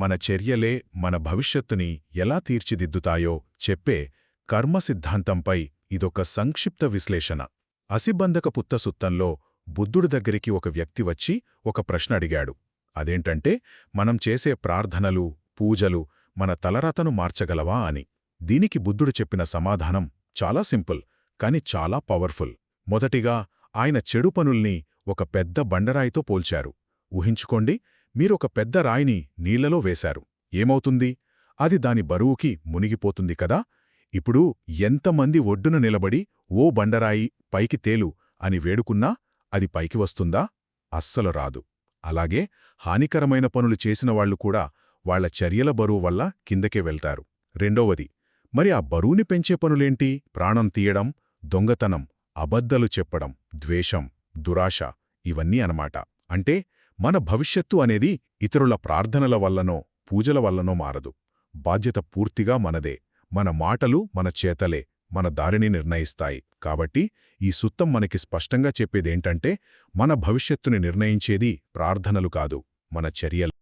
మన చర్యలే మన భవిష్యత్తుని ఎలా తీర్చిదిద్దుతాయో చెప్పే కర్మ సిద్ధాంతంపై ఇదొక సంక్షిప్త విశ్లేషణ. అసిబంధక పుత్తసుత్తంలో బుద్ధుడి దగ్గరికి ఒక వ్యక్తి వచ్చి ఒక ప్రశ్న అడిగాడు. అదేంటంటే మనం చేసే ప్రార్థనలు పూజలు మన తలరాతను మార్చగలవా అని. దీనికి బుద్ధుడు చెప్పిన సమాధానం చాలా సింపుల్ కాని చాలా పవర్ఫుల్. మొదటిగా ఆయన చెడు పనుల్ని ఒక పెద్ద బండరాయితో పోల్చారు. ఊహించుకోండి మీరొక పెద్ద రాయిని నీళ్ళలో వేశారు. ఏమవుతుంది? అది దాని బరువుకి మునిగిపోతుంది కదా? ఇప్పుడు ఎంతమంది ఒడ్డున నిలబడి ఓ బండరాయి పైకి తేలు అని వేడుకున్నా అది పైకి వస్తుందా? అస్సలు రాదు. అలాగే హానికరమైన పనులు చేసినవాళ్ళు కూడా వాళ్ళ చర్యల బరువు వల్ల కిందకే వెళ్తారు. రెండవది మరి ఆ బరువుని పెంచే పనులేంటి? ప్రాణం తీయడం దొంగతనం అబద్దలు చెప్పడం ద్వేషం దురాశ ఇవన్నీ అనమాట అంటే మన భవిష్యత్తు అనేది ఇతరుల ప్రార్థనల వల్లనో పూజల వల్లనో మారదు. బాధ్యత పూర్తిగా మనదే. మన మాటలు మన చేతలే మన దారిని నిర్ణయిస్తాయి. కాబట్టి ఈ సుత్తం మనకి స్పష్టంగా చెప్పేదేంటంటే మన భవిష్యత్తుని నిర్ణయించేది ప్రార్థనలు కాదు మన చర్యలు.